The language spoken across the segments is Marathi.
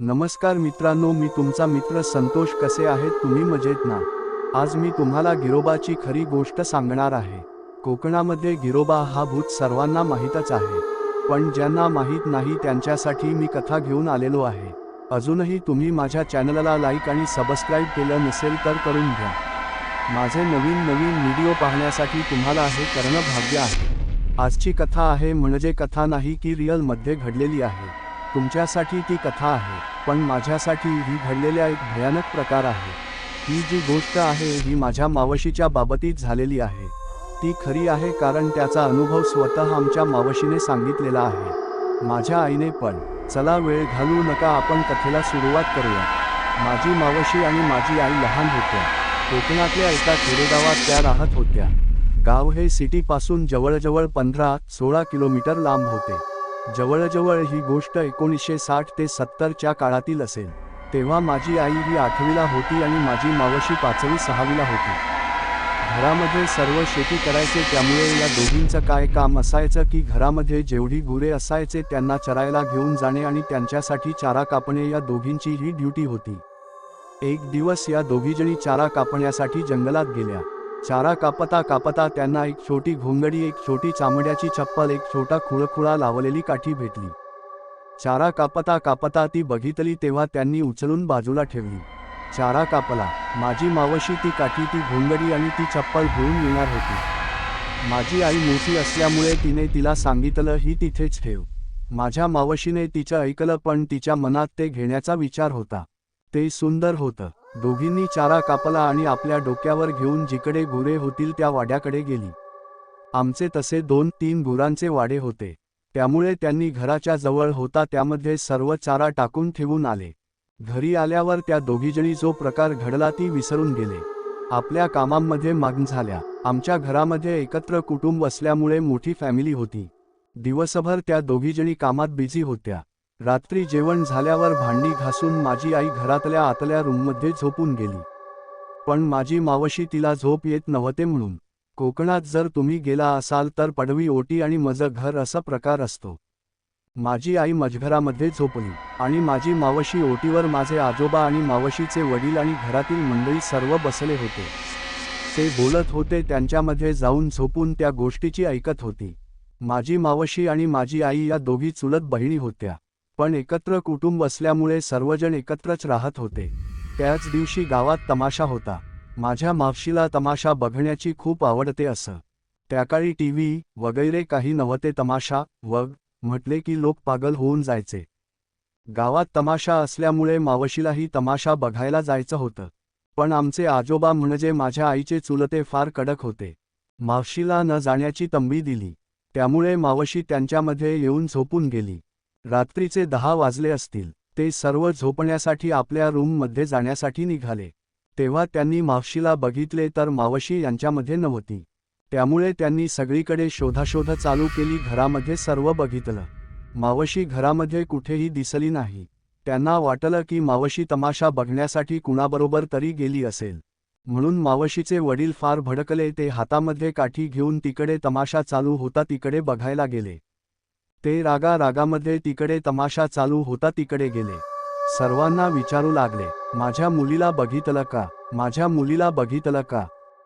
नमस्कार मित्रांनो मी तुमचा मित्र संतोष. कसे आहेत? तुम्ही मजेत ना? आज मी तुम्हाला गिरोबाची खरी गोष्ट सांगणार आहे. कोकणामध्ये गिरोबा हा भूत सर्वांना माहीतच आहे. पण ज्यांना माहीत नाही त्यांच्यासाठी मी कथा घेऊन आलेलो आहे. अजूनही तुम्ही माझ्या चॅनलला लाईक आणि सबस्क्राईब केलं नसेल तर करून घ्या. माझे नवीन नवीन व्हिडिओ पाहण्यासाठी तुम्हाला हे करणं भाग्य आहे. आजची कथा आहे म्हणजे कथा नाही की रिअलमध्ये घडलेली आहे. तुमच्यासाठी ती कथा आहे पण माझ्यासाठी ही घडलेल्या एक भयानक प्रकार आहे. ही जी गोष्ट आहे ही माझ्या मावशीच्या बाबतीत झालेली आहे. ती खरी आहे कारण त्याचा अनुभव स्वतः आमच्या मावशीने सांगितलेला आहे. माझ्या आईने पण चला वेळ घालवू नका आपण कथेला सुरुवात करूया. माझी मावशी आणि माझी आई लहान होत्या. कोकणातल्या एका खेडेगावात त्या राहत होत्या. गाव हे सिटीपासून जवळजवळ पंधरा सोळा किलोमीटर लांब होते. जवळजवळ ही गोष्ट एकोणीसशे साठ ते सत्तरच्या काळातील असेल. तेव्हा माझी आई ही आठवीला होती आणि माझी मावशी पाचवी सहावीला होती. घरामध्ये सर्व शेती करायचे त्यामुळे या दोघींचं काय काम असायचं की घरामध्ये जेवढी गुरे असायचे त्यांना चरायला घेऊन जाणे आणि त्यांच्यासाठी चारा कापणे या दोघींची ही ड्युटी होती. एक दिवस या दोघीजणी चारा कापण्यासाठी जंगलात गेल्या. चारा कापता कापता त्यांना एक छोटी घोंगडी एक छोटी चामड्याची चप्पल एक छोटा खुळखुळा लावलेली काठी भेटली. चारा कापता कापता ती बघितली तेव्हा त्यांनी उचलून बाजूला ठेवली. चारा कापला. माझी मावशी ती काठी ती घोंगडी आणि ती चप्पल घेऊन येणार होती. माझी आई मोठी असल्यामुळे तिने तिला सांगितलं ही तिथेच ठेव. माझ्या मावशीने तिचं ऐकलं पण तिच्या मनात ते घेण्याचा विचार होता. ते सुंदर होतं. दोघींनी चारा कापला आणि आपल्या डोक्यावर घेऊन जिकडे गुरे होतील त्या वाड्याकडे गेली. आमचे तसे दोन तीन गुरांचे वाडे होते. त्यामुळे त्यांनी घराच्या जवळ होता त्यामध्ये सर्व चारा टाकून ठेवून आले. घरी आल्यावर त्या दोघीजणी जो प्रकार घडला ती विसरून गेले. आपल्या कामांमध्ये मग्न झाल्या. आमच्या घरामध्ये एकत्र कुटुंब असल्यामुळे मोठी फॅमिली होती. दिवसभर त्या दोघीजणी कामात बिझी होत्या. रात्री जेवण झाल्यावर भांडी घासून माझी आई घरातल्या आतल्या रूममध्ये झोपून गेली. पण माझी मावशी तिला झोप येत नव्हते म्हणून कोकणात जर तुम्ही गेला असाल तर पडवी ओटी आणि मजं घर असा प्रकार असतो. माझी आई मजघरामध्ये झोपली आणि माझी मावशी ओटीवर माझे आजोबा आणि मावशीचे वडील आणि घरातील मंडळी सर्व बसले होते. ते बोलत होते त्यांच्यामध्ये जाऊन झोपून त्या गोष्टीची ऐकत होती. माझी मावशी आणि माझी आई या दोघी चुलत बहिणी होत्या. पण एकत्र कुटुंब असल्यामुळे सर्वजण एकत्रच राहत होते. त्याच दिवशी गावात तमाशा होता. माझ्या मावशीला तमाशा बघण्याची खूप आवडते असं. त्याकाळी टी व्ही वगैरे काही नव्हते तमाशा वग म्हटले की लोक पागल होऊन जायचे. गावात तमाशा असल्यामुळे मावशीलाही तमाशा बघायला जायचं होतं. पण आमचे आजोबा म्हणजे माझ्या आईचे चुलते फार कडक होते. मावशीला न जाण्याची तंबी दिली. त्यामुळे मावशी त्यांच्यामध्ये येऊन झोपून गेली. रात्रीचे दहा वाजले असतील ते सर्व झोपण्यासाठी आपल्या रूममध्ये जाण्यासाठी निघाले. तेव्हा त्यांनी मावशीला बघितले तर मावशी यांच्यामध्ये नव्हती. त्यामुळे त्यांनी सगळीकडे शोधाशोध चालू केली घरामध्ये सर्व बघितलं. मावशी घरामध्ये कुठेही दिसली नाही. त्यांना वाटलं की मावशी तमाशा बघण्यासाठी कुणाबरोबर तरी गेली असेल. म्हणून मावशीचे वडील फार भडकले ते हातामध्ये काठी घेऊन तिकडे तमाशा चालू होता तिकडे बघायला गेले. ते रागा रागामध्ये तिकडे तमाशा चालू होता तिकडे गेले. सर्वांना विचारू लागले माझ्या मुलीला बघितलं का? माझ्या मुलीला बघितलं का?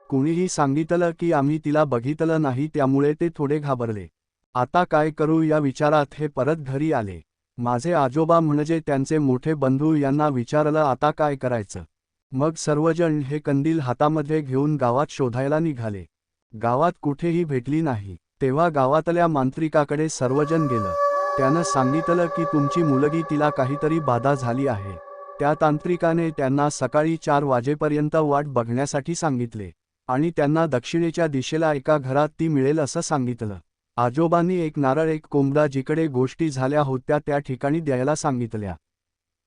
कुणीही सांगितलं की आम्ही तिला बघितलं नाही त्यामुळे ते थोडे घाबरले. आता काय करू या विचारात हे परत घरी आले. माझे आजोबा म्हणजे त्यांचे मोठे बंधू यांना विचारलं आता काय करायचं. मग सर्वजण हे कंदील हातामध्ये घेऊन गावात शोधायला निघाले. गावात कुठेही भेटली नाही. तेव्हा गावातल्या मांत्रिकाकडे सर्वजण गेलं. त्यानं सांगितलं की तुमची मुलगी तिला काहीतरी बाधा झाली आहे. त्या तांत्रिकाने त्यांना सकाळी चार वाजेपर्यंत वाट बघण्यासाठी सांगितले आणि त्यांना दक्षिणेच्या दिशेला एका घरात ती मिळेल असं सांगितलं. आजोबांनी एक नारळ एक कोंबडा जिकडे गोष्टी झाल्या होत्या त्या ठिकाणी द्यायला सांगितल्या.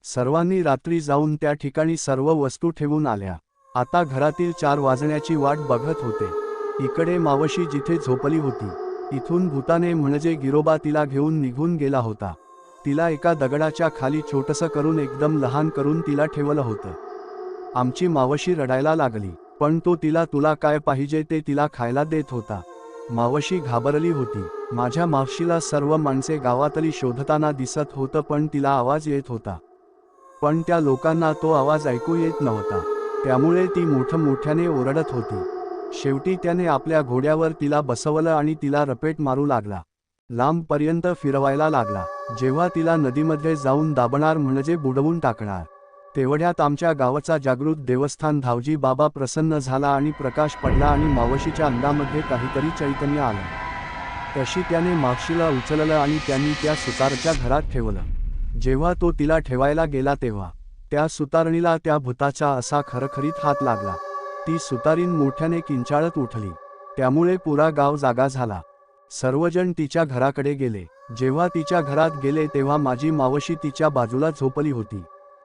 सर्वांनी रात्री जाऊन त्या ठिकाणी सर्व वस्तू ठेवून आल्या. आता घरातील चार वाजण्याची वाट बघत होते. इकडे मावशी जिथे झोपली होती इथून भूताने म्हणजे गिरोबा तिला घेऊन निघून गेला होता. तिला एका दगडाच्या खाली छोटसं करून एकदम लहान करून तिला ठेवलं होतं. आमची मावशी रडायला लागली पण तो तिला तुला काय पाहिजे ते तिला खायला देत होता मावशी घाबरली होती. माझ्या मावशीला सर्व माणसे गावातली शोधताना दिसत होतं पण तिला आवाज येत होता. पण त्या लोकांना तो आवाज ऐकू येत नव्हता. त्यामुळे ती मोठं मोठ्याने ओरडत होती. शेवटी त्याने आपल्या घोड्यावर तिला बसवलं आणि तिला रपेट मारू लागला. लांबपर्यंत फिरवायला लागला. जेव्हा तिला नदीमध्ये जाऊन दाबणार म्हणजे बुडवून टाकणार. तेवढ्यात आमच्या गावाचा जागृत देवस्थान धावजी बाबा प्रसन्न झाला आणि प्रकाश पडला आणि मावशीच्या अंगामध्ये काहीतरी चैतन्य आलं. तशी त्याने मावशीला उचललं आणि त्यांनी त्या सुतारच्या घरात ठेवलं. जेव्हा तो तिला ठेवायला गेला तेव्हा त्या सुतारणीला त्या भूताचा असा खरखरीत हात लागला. ती सुतारीन मोठ्याने किंचाळत उठली. त्यामुळे पुरा गाव जागा झाला. सर्वजण तिच्या घराकडे गेले. जेव्हा तिच्या घरात गेले तेव्हा माझी मावशी तिच्या बाजूला झोपली होती.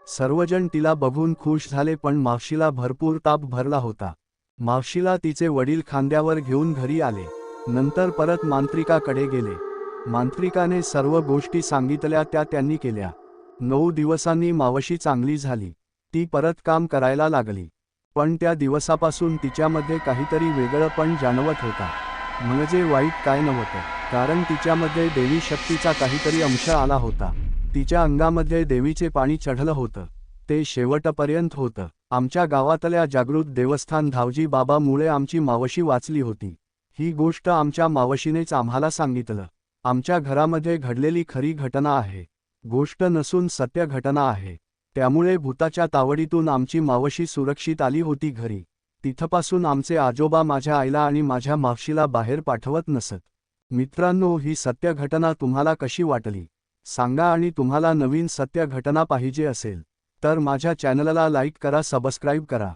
सर्वजण तिला बघून खुश झाले पण मावशीला भरपूर ताप भरला होता. मावशीला तिचे वडील खांद्यावर घेऊन घरी आले. नंतर परत मांत्रिकाकडे गेले. मांत्रिकाने सर्व गोष्टी सांगितल्या त्या त्यांनी केल्या. नऊ दिवसांनी मावशी चांगली झाली. ती परत काम करायला लागली. पण त्या दिवसापासून तिच्यामध्ये काहीतरी वेगळं पण जाणवत होता. म्हणजे वाईट काय नव्हतं कारण तिच्यामध्ये देवी शक्तीचा काहीतरी अंश आला होता. तिच्या अंगामध्ये देवीचे पाणी चढलं होतं. ते शेवटपर्यंत होतं. आमच्या गावातल्या जागृत देवस्थान धावजी बाबामुळे आमची मावशी वाचली होती. ही गोष्ट आमच्या मावशीनेच आम्हाला सांगितलं. आमच्या घरामध्ये घडलेली खरी घटना आहे. गोष्ट नसून सत्य घटना आहे. त्यामुळे भूताच्या तावडीतून आमची मावशी सुरक्षित आली होती घरी. तिथपासून आमचे आजोबा माझ्या आईला आणि माझ्या मावशीला बाहेर पाठवत नसत. मित्रांनो ही सत्य घटना तुम्हाला कशी वाटली? सांगा आणि तुम्हाला नवीन सत्य घटना पाहिजे असेल तर माझ्या चॅनलला लाईक करा सबस्क्राईब करा.